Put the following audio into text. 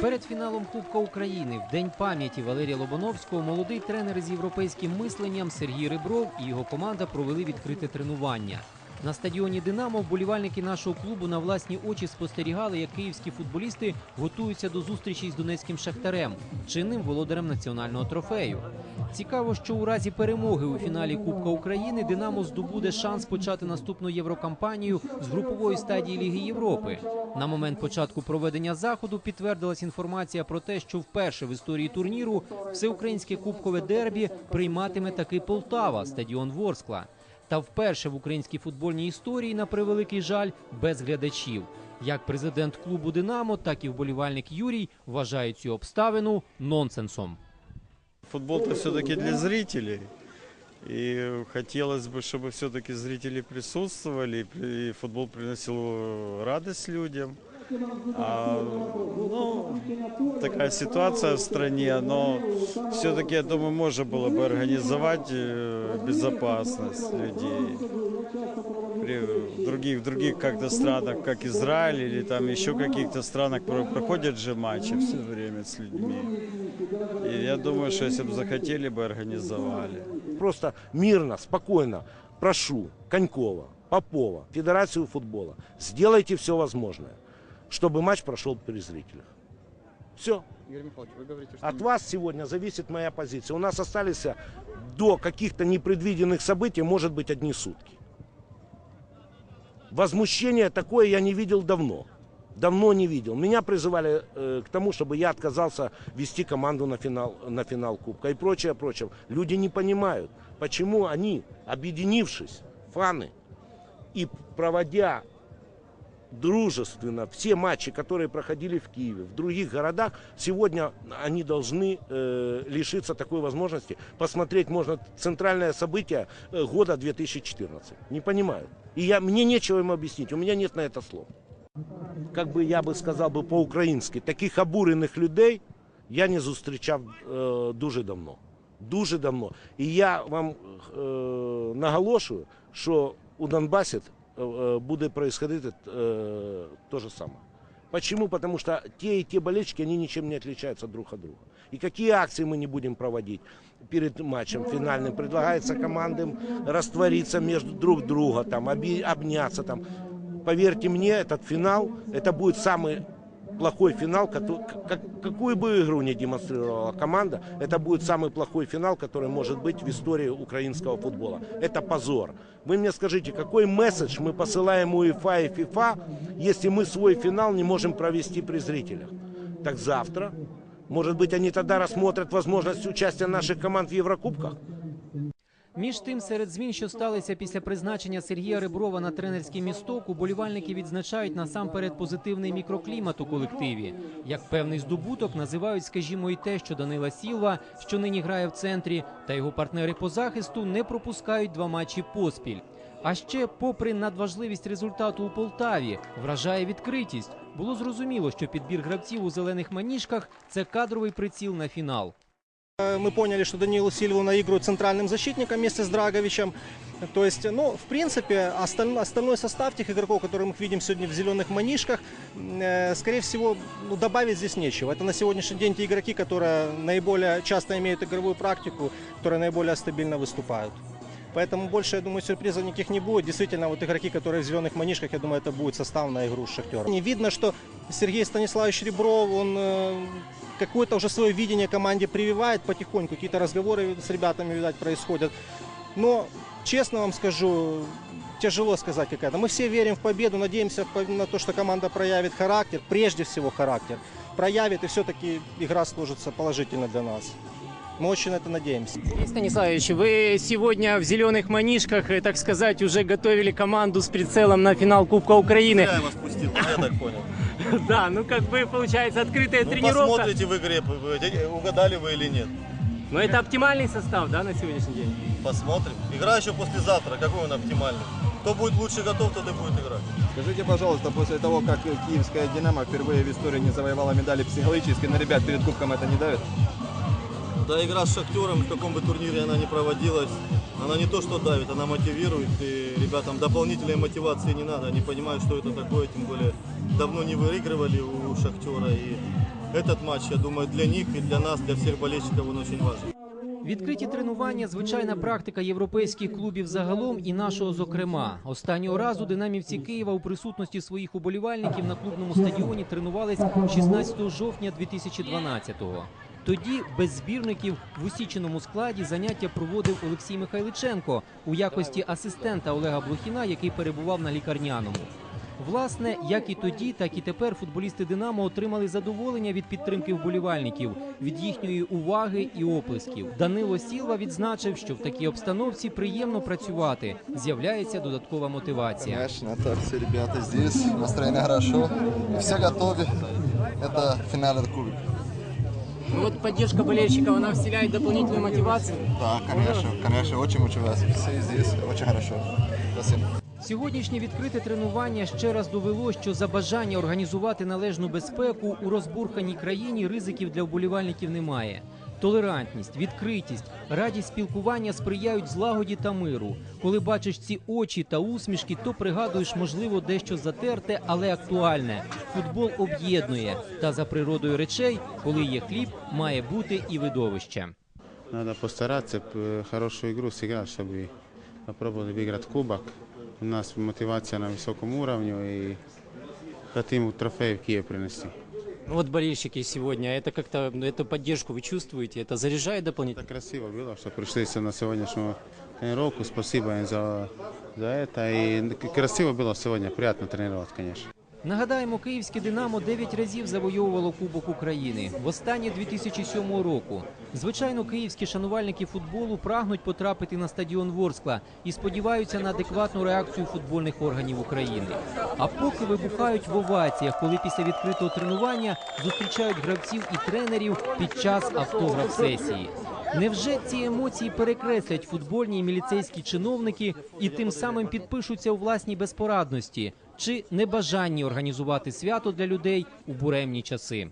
Перед фіналом Кубка України в День пам'яті Валерія Лобановського молодий тренер з європейським мисленням Сергій Ребров і його команда провели відкрите тренування. На стадіоні Динамо вболівальники нашого клубу на власні очі спостерігали, як київські футболісти готуються до зустрічі з донецьким шахтарем, чинним володарем національного трофею. Цікаво, що у разі перемоги у фіналі Кубка України Динамо здобуде шанс почати наступну єврокампанію з групової стадії Ліги Європи. На момент початку проведення заходу підтвердилась інформація про те, що вперше в історії турніру всеукраїнське кубкове дербі прийматиме таки Полтава, стадіон Ворскла. Та вперше в українській футбольній історії, на превеликий жаль, без глядачів. Як президент клубу Динамо, так і вболівальник Юрій вважають цю обставину нонсенсом. Футбол-то все-таки для зрителей. И хотелось бы, чтобы все-таки зрители присутствовали, и футбол приносил э, радость людям. А, ну, такая ситуация в стране, но все-таки, я думаю, можно было бы организовать э, безопасность людей. При других, в других как-то странах, как Израиль или там еще каких-то странах про- проходят же матчи все время с людьми. И я думаю, что если бы захотели бы, организовали. Просто мирно, спокойно прошу Конькова, Попова, Федерацию футбола, сделайте все возможное, чтобы матч прошел при зрителях. Все. Михайлович, вы говорите, что... От вас сегодня зависит моя позиция. У нас остались до каких-то непредвиденных событий, может быть, одни сутки. Возмущение такое я не видел давно. Давно не видел. Меня призывали э, к тому, чтобы я отказался вести команду на финал, на финал Кубка и прочее, прочее. Люди не понимают, почему они, объединившись, фаны, и проводя дружественно все матчи, которые проходили в Киеве, в других городах, сегодня они должны э, лишиться такой возможности. Посмотреть можно центральное событие э, года 2014. Не понимаю. И я, мне нечего им объяснить, у меня нет на это слов. Как бы я бы сказал бы по-українськи, таких обурених людей я не зустрічав е, дуже давно. Дуже давно. І я вам е, наголошую, що у Донбасі е, е, буде происходить е, то же самое. Почему? Потому что те и те болельщики, они ничем не отличаются друг от друга. И какие акции мы не будем проводить перед матчем финальным? Предлагается командам раствориться между друг друга, там, оби- обняться. Там. Поверьте мне, этот финал, это будет самый плохой финал, какую бы игру не демонстрировала команда, это будет самый плохой финал, который может быть в истории украинского футбола. Это позор. Вы мне скажите, какой месседж мы посылаем УЕФА и ФИФА, если мы свой финал не можем провести при зрителях? Так завтра, может быть, они тогда рассмотрят возможность участия наших команд в Еврокубках? Між тим, серед змін, що сталися після призначення Сергія Реброва на тренерський місток, уболівальники відзначають насамперед позитивний мікроклімат у колективі. Як певний здобуток називають, скажімо, і те, що Данила Сілва, що нині грає в центрі, та його партнери по захисту не пропускають два матчі поспіль. А ще, попри надважливість результату у Полтаві, вражає відкритість. Було зрозуміло, що підбір гравців у зелених маніжках це кадровий приціл на фінал. Мы поняли, что Данилу Сильву наигрывают центральным защитником вместе с Драговичем. То есть, ну, в принципе, осталь- остальной состав тех игроков, которые мы видим сегодня в зеленых манишках, э, скорее всего, ну, добавить здесь нечего. Это на сегодняшний день те игроки, которые наиболее часто имеют игровую практику, которые наиболее стабильно выступают. Поэтому больше, я думаю, сюрпризов никаких не будет. Действительно, вот игроки, которые в зеленых манишках, я думаю, это будет состав на игру с Шахтером. Не видно, что Сергей Станиславович Ребров, он э, какое-то уже свое видение команде прививает потихоньку. Какие-то разговоры с ребятами, видать, происходят. Но, честно вам скажу, тяжело сказать какая-то. Мы все верим в победу, надеемся по- на то, что команда проявит характер, прежде всего характер. Проявит, и все-таки игра сложится положительно для нас. Мы очень на это надеемся. Сергей Станиславович, вы сегодня в зеленых манишках, э, так сказать, уже готовили команду с прицелом на финал Кубка Украины. Я вас пустил, я так понял. Да, ну как бы получается открытая Ну, тренировка. посмотрите в игре, п- угадали вы или нет. Но это оптимальный состав, да, на сегодняшний день? Посмотрим. Игра еще послезавтра, какой он оптимальный. Кто будет лучше готов, тот и будет играть. Скажите, пожалуйста, после того, как киевская «Динамо» впервые в истории не завоевала медали психологически, на ребят перед кубком это не давит? Да, игра с Шахтером, в каком бы турнире она ни проводилась, она не то что давит, она мотивирует. И ребятам дополнительной мотивации не надо. Они понимают, что это такое, тем более давно не выигрывали у Шахтера. И этот матч, я думаю, для них и для нас, для всех болельщиков он очень важен. Відкриті тренування звичайна практика європейських клубів загалом і нашого зокрема. Останнього разу динамівці Києва у присутності своїх уболівальників на клубному стадіоні тренувались 16 жовтня 2012-го. Тоді без збірників в усіченому складі заняття проводив Олексій Михайличенко у якості асистента Олега Блохіна, який перебував на лікарняному. Власне, як і тоді, так і тепер футболісти Динамо отримали задоволення від підтримки вболівальників, від їхньої уваги і оплесків. Данило Сілва відзначив, що в такій обстановці приємно працювати. З'являється додаткова мотивація. Конечно, это все ребята здесь, настроение хорошо, и все готовы. Это финальный кубок. Ну вот поддержка болельщиков, она вселяет дополнительную мотивацию. Да, конечно, конечно, очень-очень вас. Все здесь, очень хорошо. Спасибо. Сьогоднішнє відкрите тренування ще раз довело, що за бажання організувати належну безпеку у розбурханій країні ризиків для вболівальників немає. Толерантність, відкритість, радість спілкування сприяють злагоді та миру. Коли бачиш ці очі та усмішки, то пригадуєш, можливо, дещо затерте, але актуальне. Футбол об'єднує. Та за природою речей, коли є хліб, має бути і видовище. Надо постараться п- хорошую игру сыграть, чтобы попробовали выиграть кубок. У нас мотивация на высоком уровне и хотим трофей в Киев принести. Ну вот болельщики сегодня, это как-то, ну, эту поддержку вы чувствуете, это заряжает дополнительно? Это красиво было, что пришли все на сегодняшнюю тренировку. Спасибо им за, за это. И к- красиво было сегодня, приятно тренировать, конечно. Нагадаємо, київське Динамо 9 разів завойовувало Кубок України. Востаннє 2007 року. Звичайно, київські шанувальники футболу прагнуть потрапити на стадіон Ворскла і сподіваються на адекватну реакцію футбольних органів України. А поки вибухають в оваціях, коли після відкритого тренування зустрічають гравців і тренерів під час автограф-сесії. Невже ці емоції перекреслять футбольні і міліцейські чиновники і тим самим підпишуться у власній безпорадності чи небажанні організувати свято для людей у буремні часи?